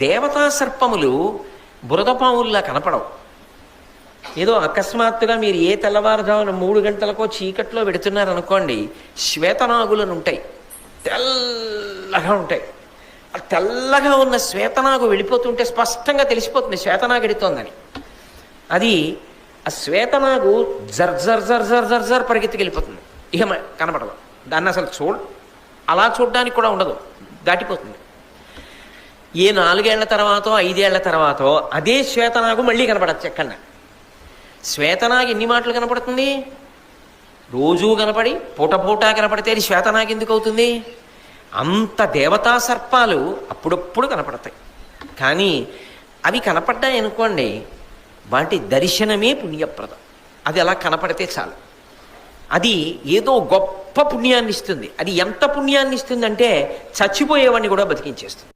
దేవతా సర్పములు బురదపాముల్లా కనపడవు. ఏదో అకస్మాత్తుగా మీరు ఏ తెల్లవారుజామున మూడు గంటలకో చీకట్లో పెడుతున్నారనుకోండి శ్వేతనాగులను ఉంటాయి. తెల్లగా ఉంటాయి. ఆ తెల్లగా ఉన్న శ్వేతనాగు వెళ్ళిపోతుంటే స్పష్టంగా తెలిసిపోతుంది శ్వేతనాగు ఎడుతోందని. అది ఆ శ్వేతనాగు జర్ జర్ జర్ జర్ జర్ జర్ పరిగెత్తుకెళ్ళిపోతుంది ఇక కనపడదు. దాన్ని అసలు చూడ అలా చూడడానికి కూడా ఉండదు. దాటిపోతుంది. ఏ నాలుగేళ్ళ తర్వాతో ఐదేళ్ళ తర్వాతో అదే శ్వేతనాగు మళ్ళీ కనపడచ్చు ఎక్కడ శ్వేతనాగు ఎన్ని మాటలు కనపడుతుంది? రోజూ కనపడి పూట పూట కనపడితే అది శ్వేతనాగు ఎందుకు అవుతుంది? అంత దేవతా సర్పాలు అప్పుడప్పుడు కనపడతాయి. కానీ అవి కనపడ్డాయి అనుకోండి వాటి దర్శనమే పుణ్యప్రదం. అది అలా కనపడితే చాలు. అది ఏదో గొప్ప పుణ్యాన్ని ఇస్తుంది అది ఎంత పుణ్యాన్ని ఇస్తుందంటే చచ్చిపోయేవాడిని కూడా బతికించేస్తుంది.